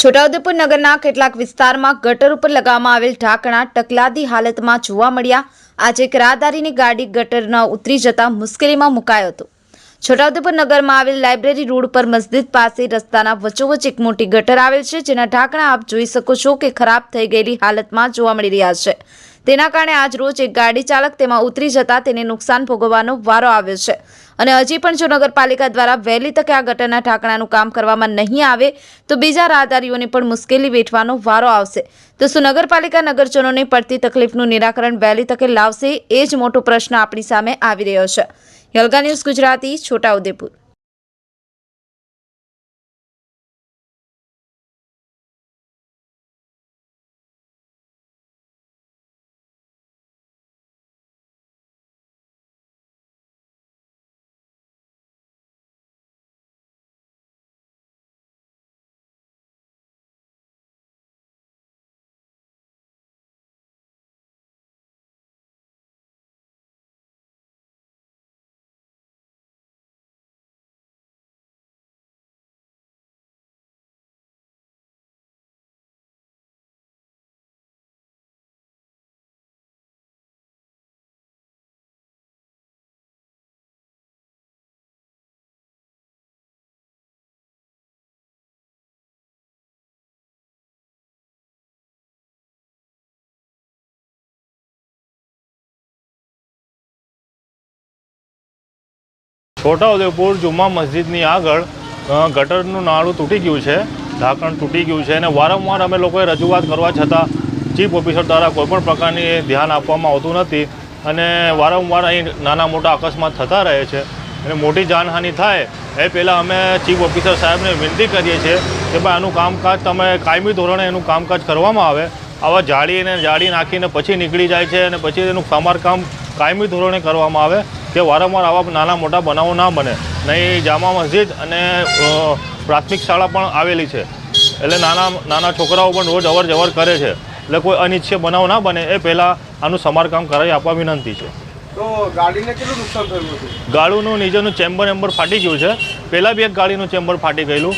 છોટાઉદેપુર નગરના કેટલાક વિસ્તારમાં ગટર ઉપર લગાવવામાં આવેલ ઢાંકણા ટકલાદી હાલતમાં જોવા મળ્યા. આજે એક રાહદારીની ગાડી ગટર ન ઉતરી જતા મુશ્કેલીમાં મુકાયો હતો. છોટાઉદેપુર નગરમાં આવેલ લાઇબ્રેરી રોડ પર મસ્જિદ પાસે રસ્તાના વચ્ચોવચ્ચ એક મોટી ગટર આવેલ છે, જેના ઢાંકણા આપ જોઈ શકો છો કે ખરાબ થઈ ગયેલી હાલતમાં જોવા મળી રહ્યા છે. તેના કારણે આજ રોજ એક ગાડી ચાલક તેમાં ઉતરી જતા તેને નુકસાન ભોગવવાનો વારો આવ્યો છે. અને હજી પણ જો નગરપાલિકા દ્વારા વહેલી તકે આ ગટરના ઢાંકણાનું કામ કરવામાં નહીં આવે, તો બીજા રાહદારીઓને પણ મુશ્કેલી વેઠવાનો વારો આવશે. તો શું નગરપાલિકા નગરજનોને પડતી તકલીફનું નિરાકરણ વહેલી તકે લાવશે, એ જ મોટો પ્રશ્ન આપણી સામે આવી રહ્યો છે. યલગા ન્યૂઝ ગુજરાતી છોટાઉદેપુર છોટાઉદેપુર જુમ્મા મસ્જિદની આગળ ગટરનું નાળું તૂટી ગયું છે, ઢાંકણ તૂટી ગયું છે અને વારંવાર અમે લોકોએ રજૂઆત કરવા છતાં ચીફ ઓફિસર દ્વારા કોઈપણ પ્રકારની ધ્યાન આપવામાં આવતું નથી અને વારંવાર અહીં નાના મોટા અકસ્માત થતા રહે છે અને મોટી જાનહાનિ થાય એ પહેલાં અમે ચીફ ઓફિસર સાહેબને વિનંતી કરીએ છીએ કે ભાઈ આનું કામકાજ તમે કાયમી ધોરણે એનું કામકાજ કરવામાં આવે, આવા જાળીને જાળી નાખીને પછી નીકળી જાય છે અને પછી એનું સમારકામ કાયમી ધોરણે કરવામાં આવે કે વારંવાર આવા નાના મોટા બનાવો ના બને. નહીં જામા મસ્જિદ અને પ્રાથમિક શાળા પણ આવેલી છે. એટલે નાના નાના છોકરાઓ પણ રોજ અવર જવર કરે છે. એટલે કોઈ અનિચ્છે બનાવ ના બને એ પહેલાં આનું સમારકામ કરાવી આપવા વિનંતી છે. તો ગાડીને કેટલું નુકસાન થયું હતું? ગાડીનું નીચેનું ચેમ્બર એમ્બર ફાટી ગયું છે. પહેલાં બી એક ગાડીનું ચેમ્બર ફાટી ગયેલું.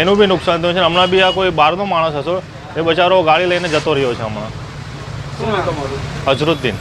એનું બી નુકસાન થયું છે. હમણાં બી આ કોઈ બહારનો માણસ હશો એ બચારો ગાડી લઈને જતો રહ્યો છે હમણાં. અઝરુદ્દીન